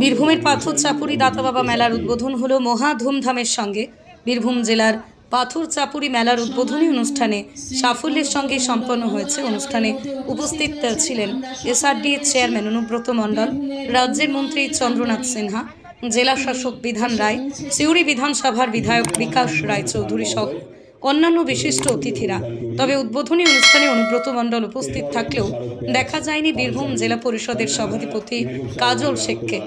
বীরভূমের পাথর চাপুরি দাতা বাবা মেলার উদ্বোধন হলো মহা ধুমধামের সঙ্গে। বীরভূম জেলার পাথর চাপুরি মেলার উদ্বোধনী অনুষ্ঠানে সাফল্যের সঙ্গে সম্পন্ন হয়েছে অনুষ্ঠানে উপস্থিত ছিলেন এসআরডি চেয়ারম্যান অনুব্রত মণ্ডল, রাজ্যের মন্ত্রী চন্দ্রনাথ সিনহা, জেলা শাসক বিধান রায়, সিউড়ি বিধানসভার বিধায়ক বিকাশ রায়চৌধুরী সহ অন্যান্য বিশিষ্ট অতিথিরা। তবে উদ্বোধনী অনুষ্ঠানে অনুব্রত মণ্ডল উপস্থিত থাকলেও দেখা যায়নি বীরভূম জেলা পরিষদের সভাধিপতি কাজল শেখকে।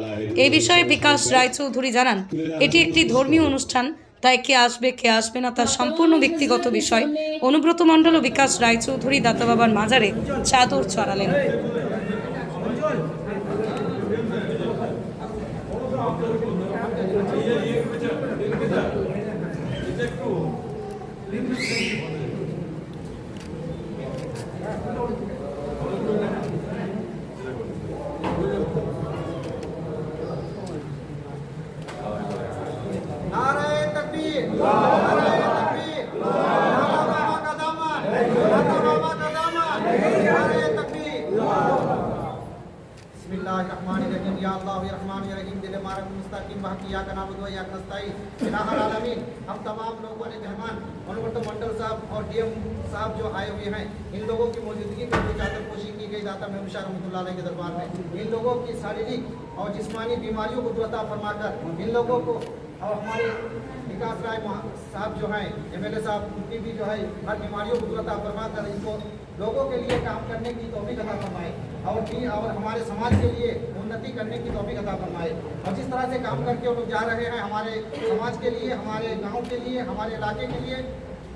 এ বিষয়ে বিকাশ রায়চৌধুরী জানান, এটি একটি ধর্মীয় অনুষ্ঠান, তাই কে আসবে কে আসবে না তার সম্পূর্ণ ব্যক্তিগত বিষয়। অনুব্রত মণ্ডল ও বিকাশ রায়চৌধুরী দাতা বাবার মাজারে চাদর চড়ালেন। मुस्तकीम बहकी या कनाबुद व या आलमीन हम तमाम लोगों ने मंडल साहब और डीएम साहब जो आए हुए हैं, इन लोगों की मौजूदगी में जो की गई दाता रहमतुल्लाह अलैह के दरबार में। इन लोगों की शारीरिक और जिसमानी बीमारियों को दुरता फरमाकर, इन लोगों को और हमारे विकास राय साहब जो हैं, एमएलए साहब, उनकी भी जो है, हर बीमारियों को दूरता फरमा कर इनको लोगों के लिए काम करने की तोफ़ी अदा फरमाए। और भी और हमारे समाज के लिए उन्नति करने की तोफ़ी अदा फरमाए और जिस तरह से काम करके वो लोग जा रहे हैं हमारे समाज के लिए, हमारे गाँव के लिए, हमारे इलाके के लिए,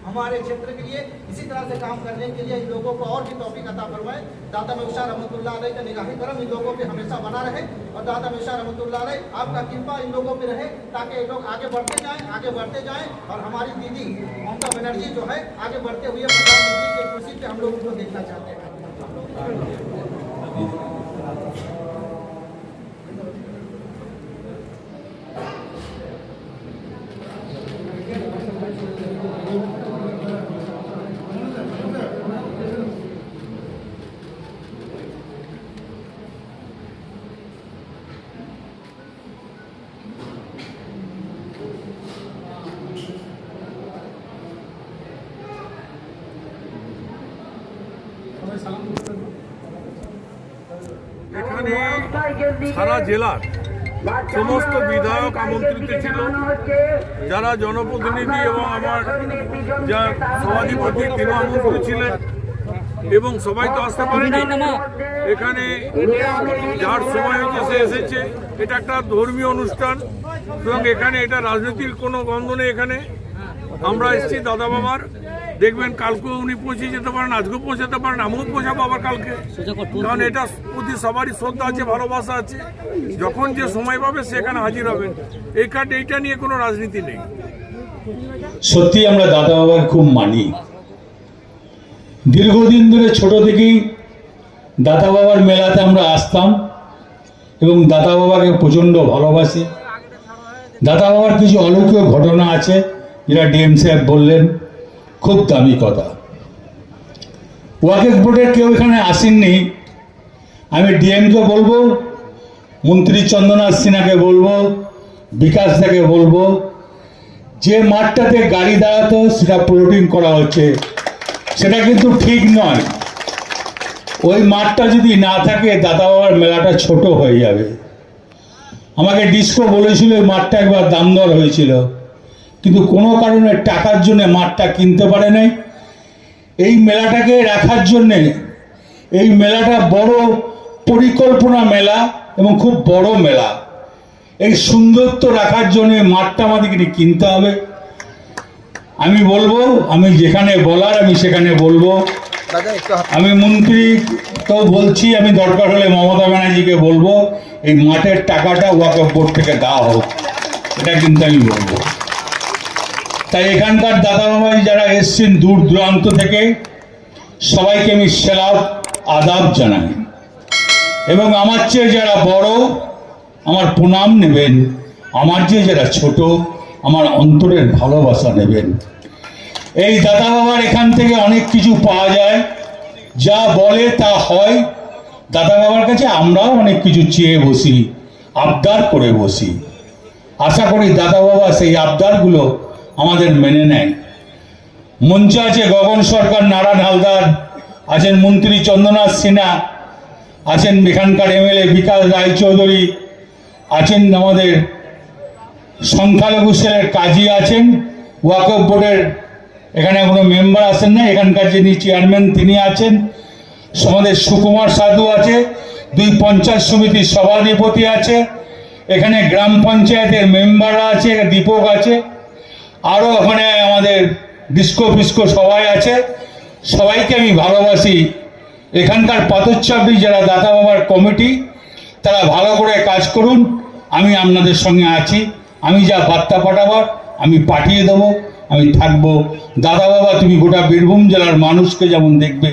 हमारे क्षेत्र के लिए, इसी तरह से काम करने के लिए इन लोगों को और भी तोफ़ी अता फरमाए दादा मेशा रहमतुल्लाह अलैह का निगाही करम इन लोगों पे हमेशा बना रहे। और दादा मेशा रहमतुल्लाह अलैह, आपका कृपा इन लोगों पे रहे ताकि ये लोग आगे बढ़ते जाएँ, आगे बढ़ते जाएँ। और हमारी दीदी ममता बनर्जी जो है, आगे बढ़ते हुए प्रधानमंत्री की कुर्सी पे हम लोग उनको देखना चाहते हैं। 사람들은 এখানে সারা জেলার সমস্ত বিধায়ক আমন্ত্রিত ছিল। যারা জনপ্রতিনিধি এবং আমার যা সভাধিপতি তিনিও আমন্ত্রিত ছিলেন এবং সবাই তো আসতে পারেনি। এখানে যার সময় হয়েছে সে এসেছে। এটা একটা ধর্মীয় অনুষ্ঠান। এবং এখানে এটা রাজনীতির কোনো গন্ধ নেই এখানে। আমরা এসেছি দাদা বাবার। দেখবেন কালকেও উনি পৌঁছে যেতে পারেন, আজকেও পৌঁছাতে পারেন, আমিও পৌঁছাবো আবার কালকে। কারণ এটা প্রতি সবারই শ্রদ্ধা আছে, ভালোবাসা আছে। যখন যে সময় পাবে সেখানে হাজির হবেন। এই কার্ড, এইটা নিয়ে কোনো রাজনীতি নেই। সত্যি আমরা দাদা বাবার খুব মানি। দীর্ঘদিন ধরে ছোট থেকেই দাদা বাবার মেলাতে আমরা আসতাম এবং দাদা বাবাকে প্রচণ্ড ভালোবাসি। দাদা বাবার কিছু অলৌকিক ঘটনা আছে, যেটা ডিএম সাহেব বললেন। খুব দামি কথা। ওয়াকেফ বোর্ডের কেউ এখানে আসেননি। আমি ডিএমকে বলব, মন্ত্রী চন্দ্রনাথ সিনহাকে বলব, বিকাশ দাকে বলব, যে মাঠটাতে গাড়ি দাঁড়াতো সেটা প্লটিং করা হচ্ছে। সেটা কিন্তু ঠিক নয়। ওই মাঠটা যদি না থাকে দাদা বাবার মেলাটা ছোট হয়ে যাবে। আমাকে ডিস্কো বলেছিল, ওই মাঠটা একবার দাম দর হয়েছিল। কিন্তু কোনো কারণে টাকার জন্য মাঠটা কিনতে পারে নাই। এই মেলাটাকে রাখার জন্যে এই মেলাটা বড় পরিকল্পনা মেলা এবং খুব বড় মেলা। এই সুন্দরত্ব রাখার জন্যে মাঠটা আমাদেরকে কিনতে হবে। আমি বলব আমি যেখানে বলার আমি সেখানে বলব। আমি মন্ত্রীকেও বলছি আমি দরকার হলে মমতা ব্যানার্জিকে বলব এই মাঠের টাকাটা ওয়াকফ বোর্ড থেকে দেওয়া হোক। এটা কিন্তু আমি বলব। তাই এখানকার দাদা বাবাই যারা এসছেন দূর দূরান্ত থেকে, সবাইকে আমি সেলাপ, আদাব জানাই। এবং আমার চেয়ে যারা বড়, আমার প্রণাম নেবেন, আমার চেয়ে যারা ছোট, আমার অন্তরের ভালোবাসা নেবেন। এই দাদা বাবার এখান থেকে অনেক কিছু পাওয়া যায়, যা বলে তা হয়। দাদা বাবার কাছে আমরাও অনেক কিছু চেয়ে বসি, আবদার করে বসি। আশা করি দাদা বাবা সেই আবদারগুলো আমাদের মেনে নেয়। মঞ্চে আছে গগন সরকার, নারায়ণ হালদার, আছেন মন্ত্রী চন্দ্রনাথ সিনহা, আছেন এখানকার এমএলএ বিকাশ রায়চৌধুরী, আছেন আমাদের সংখ্যালঘু সেলের কাজী আছেন, ওয়াকফ বোর্ডের এখানে কোনো মেম্বার আছেন না এখানকার যিনি চেয়ারম্যান তিনি আছেন, আমাদের সুকুমার সাধু আছে, দুই পঞ্চায়েত সমিতির সভাধিপতি আছে, এখানে গ্রাম পঞ্চায়েতের মেম্বাররা আছে, দীপক আছে। আরও ওখানে আমাদের ডিস্কো ফিস্কো সবাই আছে। সবাইকে আমি ভালোবাসি। এখানকার পাথরচাপড়ি যারা দাদা বাবার কমিটি, তারা ভালো করে কাজ করুন। আমি আপনাদের সঙ্গে আছি। আমি যা বার্তা পাঠাবার আমি পাঠিয়ে দেবো। আমি থাকব। দাদা বাবা, তুমি গোটা বীরভূম জেলার মানুষকে যেমন দেখবে,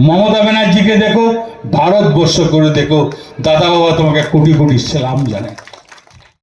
মমতা ব্যানার্জিকে দেখো, ভারতবর্ষ করে দেখো। দাদা বাবা তোমাকে কোটি কোটি সালাম জানায়।